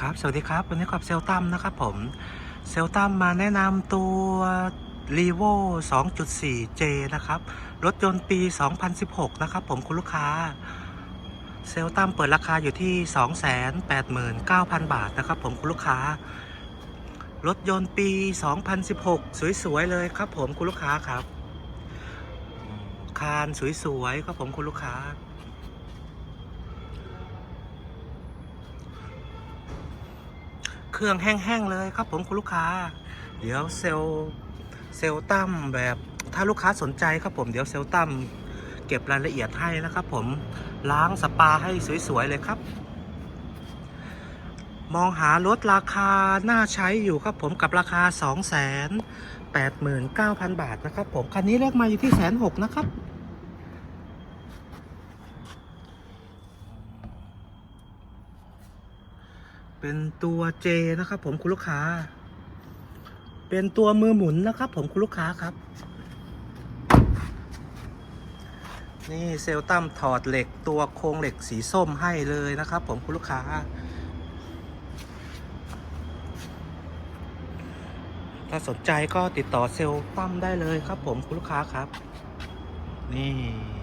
ครับ สวัสดีครับ วันนี้กับเซลตัมนะครับผม เซลตัมมาแนะนำตัว r e v o 2.4J นะครับ รถยนต์ปี 2016 นะครับผมคุณลูกค้า เซลตัมเปิดราคาอยู่ที่ 289,000 บาทนะครับผมคุณลูกค้า รถยนต์ปี 2016 สวย ๆ เลยครับผมคุณลูกค้าครับ คานสวย ๆ ครับผมคุณลูกค้า เครื่องแห้งๆเลยครับผมคุณลูกค้า เดี๋ยวเซลล์เซลล์ตั้มแบบถ้าลูกค้าสนใจครับผมเดี๋ยวเซลล์ตั้มเก็บรายละเอียดให้นะครับผมล้างสปาให้สวยๆเลยครับ มองหารถราคาน่าใช้อยู่ครับผมกับราคา 2 8 9 0 0 0 บาทนะครับผมคันนี้เลขมาอยู่ที่แสนหกนะครับ เป็นตัว J นะครับ ผมคุณลูกค้า เป็นตัวมือหมุนนะครับ ผมคุณลูกค้าครับ นี่เซลตัมถอดเหล็กตัวโครงเหล็กสีส้มให้เลยนะครับ ผมคุณลูกค้า ถ้าสนใจก็ติดต่อเซลตัมได้เลยครับ ผมคุณลูกค้าครับ นี่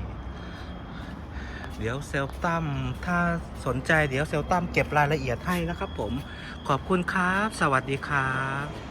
เดี๋ยวเซลตัมถ้าสนใจเดี๋ยวเซลตัมเก็บรายละเอียดให้นะครับผมขอบคุณครับ สวัสดีครับ